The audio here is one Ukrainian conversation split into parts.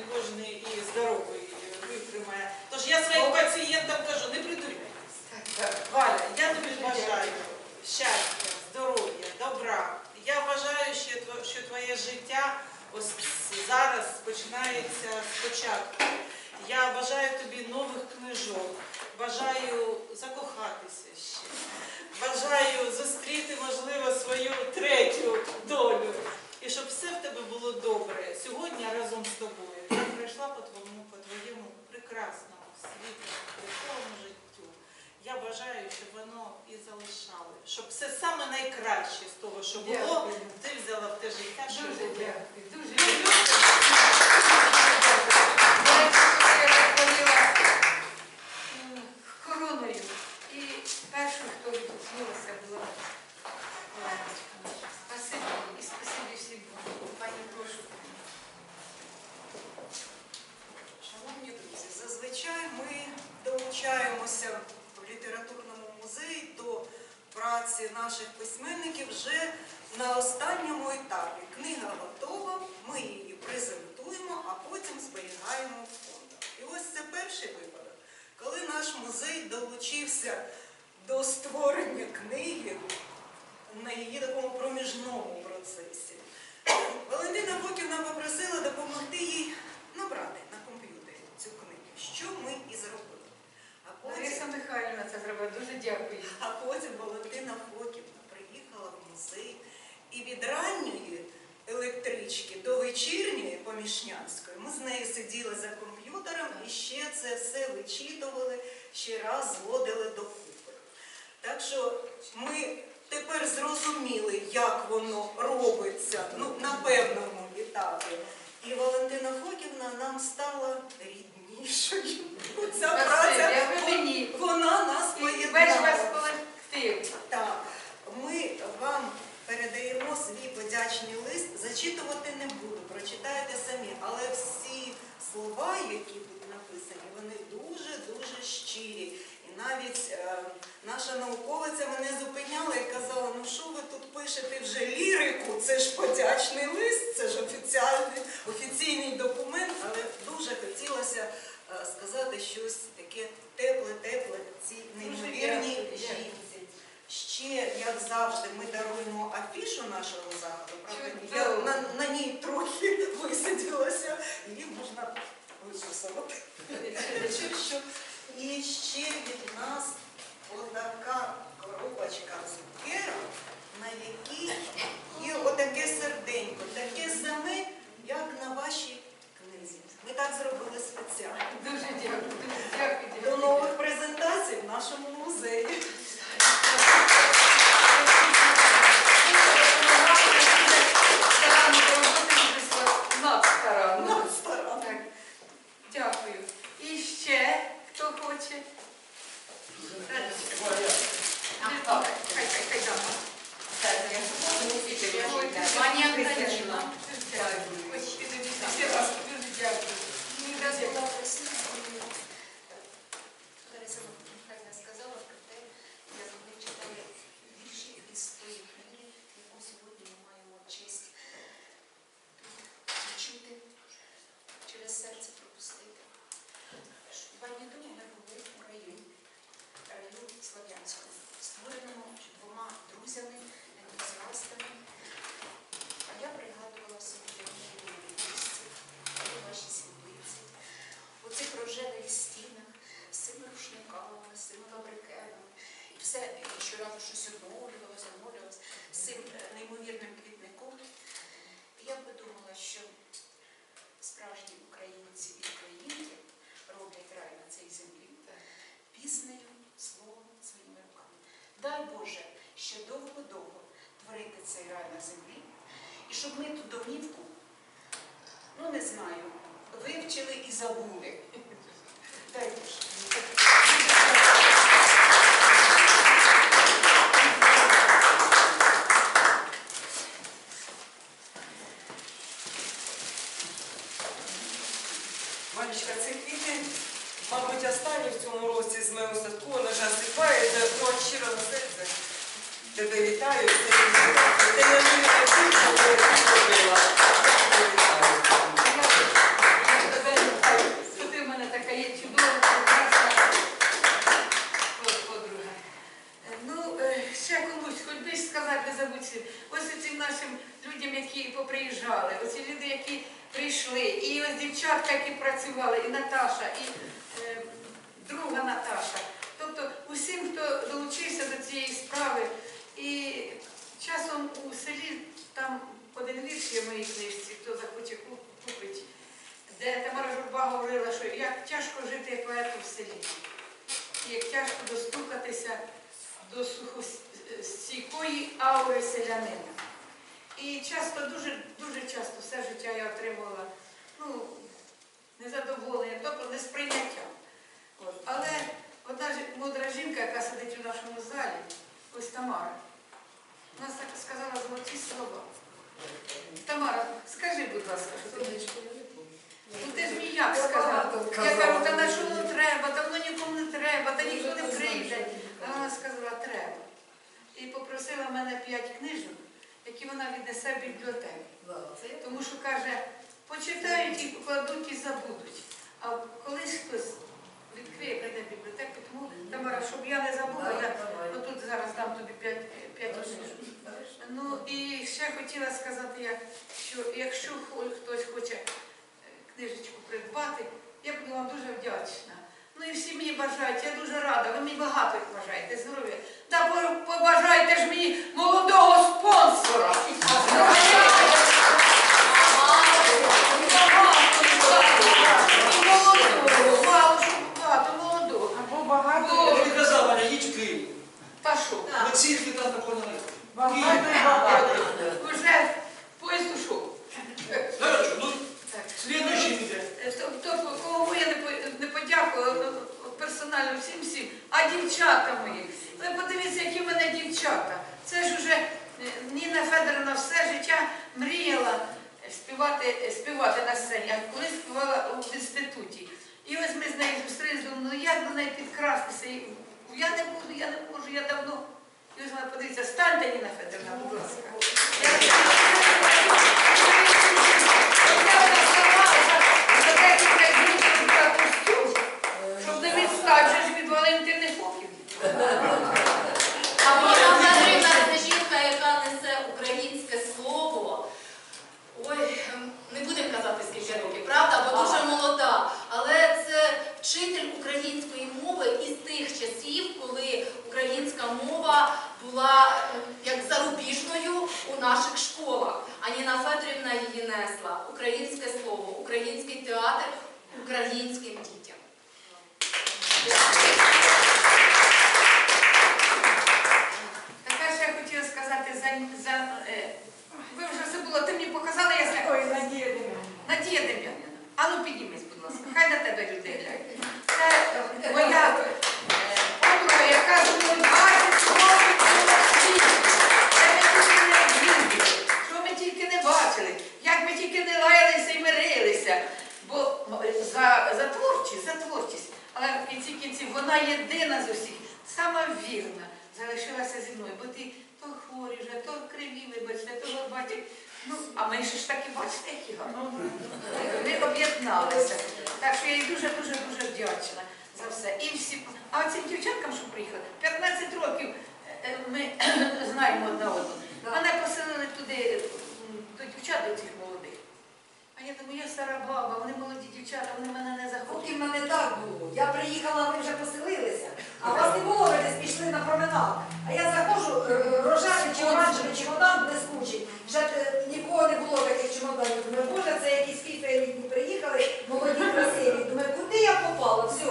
не кожен і здоровий витримає. Тож я своїм пацієнтам кажу, не придурюйтесь. Валя, я тобі бажаю щастя, здоров'я, добра. Я вважаю, що що твоє життя ось зараз починається спочатку. Я бажаю тобі нових книжок, бажаю закохатися ще, бажаю зустріти, можливо, свою третю долю. І щоб все в тебе було добре. Сьогодні разом з тобою я прийшла по твоєму, по твоєму прекрасному світлому, прикольному життю. Я бажаю, щоб воно і залишало, щоб все саме найкраще з того, що було, ти взяла в те життя, Дуже дякую, дуже дякую. Я захворіла м, короною. І першою, хто відгукнулася, була Оленочка наша. Спасибі їй і спасибі всім вам. Пані, прошу. Шановні друзі, зазвичай ми долучаємося в літературному музеї до праці наших письменників вже на останньому етапі. Книга готова, ми її презентуємо, а потім зберігаємо в фондах. І ось це перший випадок, коли наш музей долучився до створення книги на її такому проміжному процесі. Валентина Фоківна попросила допомогти їй набрати на комп'ютері цю книгу, що ми і зробили. А Лариса потім, Михайлівна це зробила. Дуже дякую. а потім Валентина Фоківна приїхала в музей і від ранньої електрички до вечірньої поміщанської ми з нею сиділи за комп'ютером і ще це все вичитували, ще раз зводили докупи. Так що ми тепер зрозуміли, як воно робиться ну, на певному етапі. І Валентина Фоківна нам стала ріднішою. Ця праця, вона нас поєднала. колектив. Так, ми вам передаємо свій подячний лист. Зачитувати не буду, прочитайте самі, але всі слова, які тут написані, вони дуже-дуже щирі. І навіть е, наша науковиця мене зупиняла і казала, ну що ви тут пишете вже лірику, це ж подячний лист, це ж офіціальний, офіційний документ, але дуже хотілося сказати щось таке тепле-тепле цій неймовірній жінці. Ще, як завжди, ми даруємо афішу нашого заходу. Правда, я на, на ній трохи висиділася, її можна висусувати. І ще від нас Хто хоче? Хай, хай, хай дама. Пані Антоніна. Ось, підійдіть. Дякую. ще довго-довго творити цей рай на землі, і щоб ми ту домівку, ну не знаю, вивчили і забули. Дай Боже. Говорила, що як тяжко жити поету в селі, як тяжко достукатися до сухостійкої аури селянина. І часто, дуже, дуже часто все життя я отримувала ну, незадоволення, тобто несприйняття. От. Але одна мудра жінка, яка сидить у нашому залі, ось Тамара, вона сказала золоті слова. Тамара, скажи, будь ласка, що ти Ну ти ж мені як сказала? Я кажу, та на що воно треба, та воно нікому не треба, та ніхто не прийде. А вона сказала, треба. І попросила мене п'ять книжок, які вона віднесе в бібліотеку. Тому що каже, почитають і покладуть і забудуть. А колись хтось відкриє, прийде в бібліотеку, тому Тамара, щоб я не забула, я отут зараз дам тобі п'ять книжок. Ну і ще хотіла сказати, що якщо хтось хоче книжечку придбати, я буду вам дуже вдячна. Ну і всі мені бажають, я дуже рада, ви мені багато їх бажаєте, здоров'я. Та побажайте ж мені молодого спонсора. Київ. Та що? На цих там такого не багато і багато. Вже поїзд ушов. Хорошо, ну, Так. следующий піде. Тобто, кому я не, по- не подякувала ну, от персонально всім всім, а дівчата мої. Ви подивіться, які в мене дівчата. Це ж уже е, Ніна Федоровна все життя мріяла співати, співати на сцені, а коли співала в інституті. І ось ми з нею зустрілися, ну як до неї підкрастися? Я не буду, я не можу, я давно. І ось вона подивіться, станьте, Ніна Федоровна, будь ласка. Я- Я вона старалася за декілька днів за костюм, щоб не відстати вже ж від Валентини Фоківни. А Ніна Федорівна це жінка, яка несе українське слово. Ой, ем, не будемо казати скільки років, правда, бо дуже молода. Але це вчитель української мови із тих часів, коли українська мова була е, як зарубіжною у наших школах. А Ніна Федорівна її несла. Українське слово, український театр українським дітям. Така ще я хотіла сказати за, за е, ви вже забула, ти мені показала, я знаю. Ой, Надія Дем'янівна. Надія Дем'янівна, а ну піднімись, будь ласка, хай на тебе люди глянуть. Це е, моя е, подруга, яка зі мною 20 років була в світі. Це ми тільки не об'їздили, що ми тільки не бачили, як ми тільки не лаялися і мирилися. Бо е, за, за творчість, за творчість. Але в кінці кінців вона єдина з усіх, сама вірна, залишилася зі мною, бо ти то хворі вже, то криві, вибачте, то горбаті. Ну, а ми ще ж таки бачите, які гарні. Ми. Так що я їй дуже-дуже дуже вдячна за все. І всі. А оцим дівчаткам, що приїхали, 15 років е, ми знаємо одна одну. Мене поселили туди, до дівчат, до цих я думаю, я стара баба, вони молоді дівчата, вони мене не Поки захоплюють. в мене так було. Я приїхала, ви вже поселилися, а вас не було, ви десь пішли на променад. А я заходжу, рожати, рожевий чи оранжевий чемодан блискучий. Вже е, нікого не було таких чемоданів. Думаю, боже, це якісь кілька літні приїхали, молоді, красиві. Думаю, куди я попала? Все,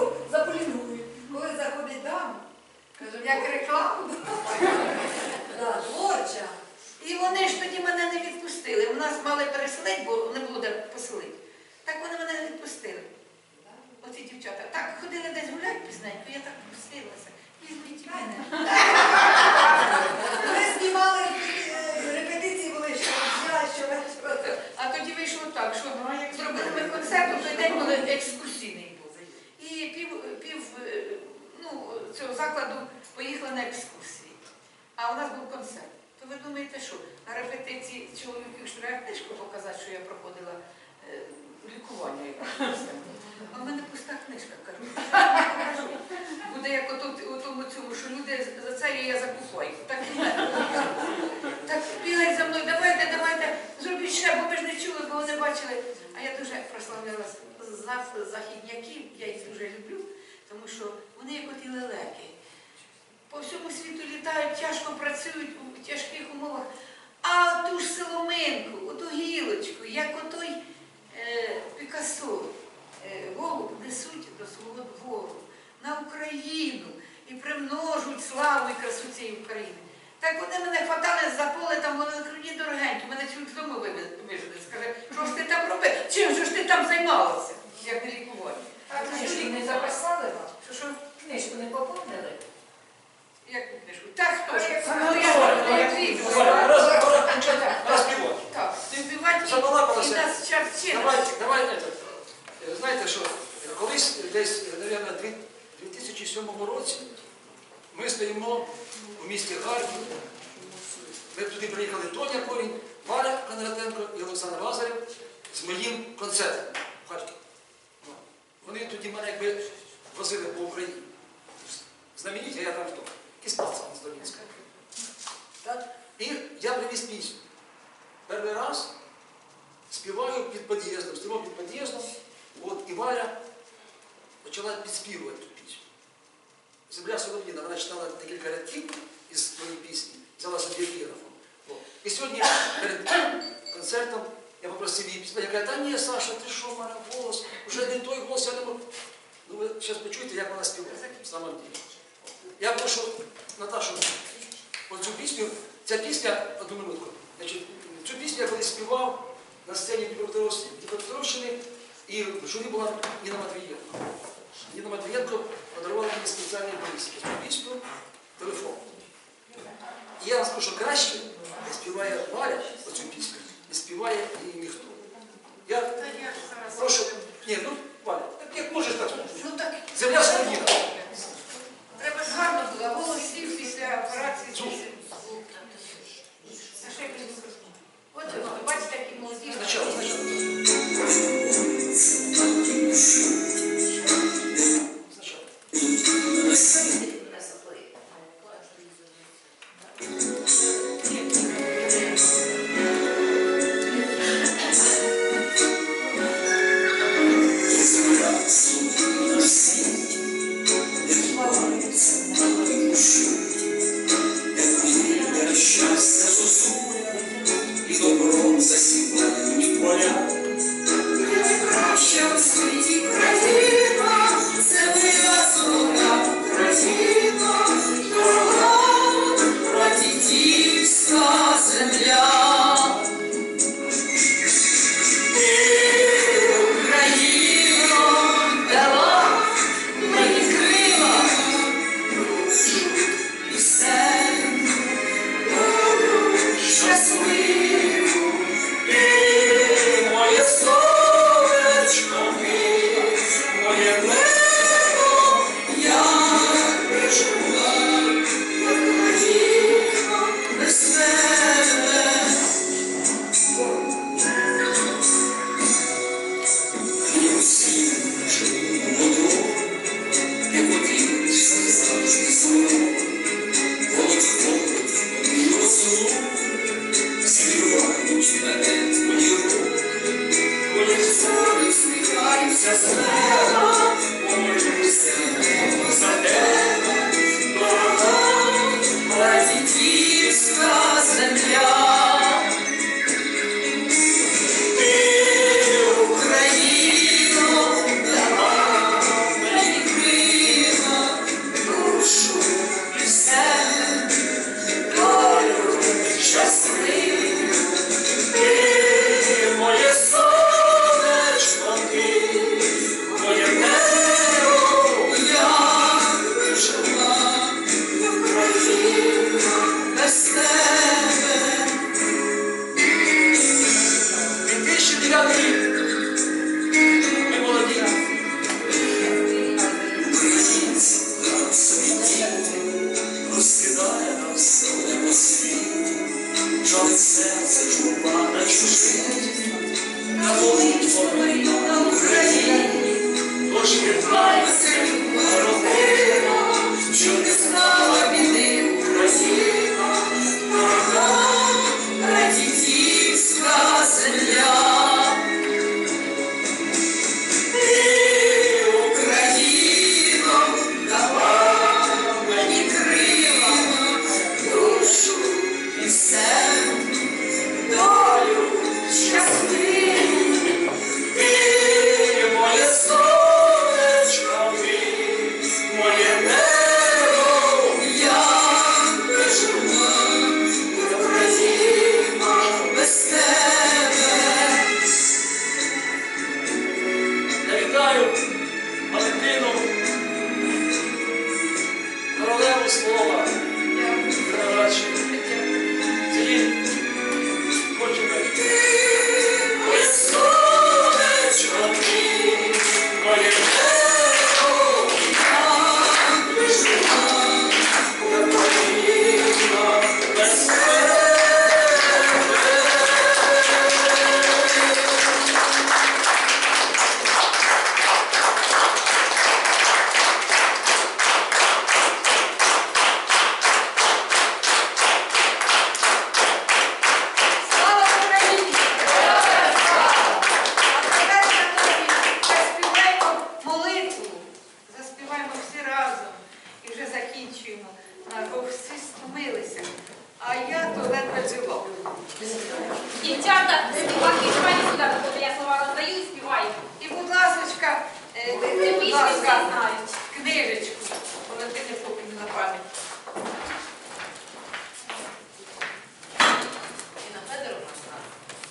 різненько, я так просилася. Візьміть мене. Ми знімали е, репетиції були, що я, що. А тоді вийшло так, що ну, зробили ми концерт, то той день були екскурсійний був. І пів пів е, ну, цього закладу поїхали на екскурсії. А у нас був концерт. То ви думаєте, що на репетиції чоловіків штуря книжку показати, що я проходила. Е, лікування. якесь. А в мене пуста книжка, кажу. Буде як у тому цьому, що люди за це я закупаю. Так, і так бігають за мною, давайте, давайте, зробіть ще, бо ми ж не чули, бо вони бачили. А я дуже прославляла західняків, я їх дуже люблю, тому що вони як оті лелеки. По всьому світу літають, тяжко працюють у тяжких умовах. А ту ж соломинку, оту гілочку, як отой е, Пікассо, е, голуб несуть до свого двору на Україну і примножують славу і красу цієї України. Так вони мене хватали за поле, там вони круні дорогенькі, мене чоловік з дому вижили. Скаже, що ж ти там робив? Чим же ж ти там займалася? Як не лікування? А книжку не записали вам? Що що? Книжку не поповнили? Як книжку? Так хто ж? Ну. Так, співати і нас чарчина. Давайте, давайте. Знаєте що, колись десь, мабуть, у 2007 році ми стоїмо у місті Харків. Ми туди приїхали Тоня Корінь, Валя Кондратенко і Олександр Лазарев з моїм концертом в Харкові. Вони тоді мене якби возили по Україні. Знамениті, а я там хто? З Донецька. І я привіз пісню. Перший раз співаю під під'їздом, стоїмо під під'їздом, і Валя почала підспівувати. Земля Солов'їна, вона читала декілька рядків із твоєї пісні, взяла собі епіграфом. І сьогодні перед концертом я попросив її пісню. Я кажу, та ні, Саша, ти що, в мене голос, вже не той голос, я не можу. Ну ви зараз почуєте, як вона співає, самом деле. Я прошу Наташу, оцю пісню, ця пісня, одну минутку, цю пісню я колись співав на сцені Дніпропетровщини, і в журі була Ніна Матвієнко.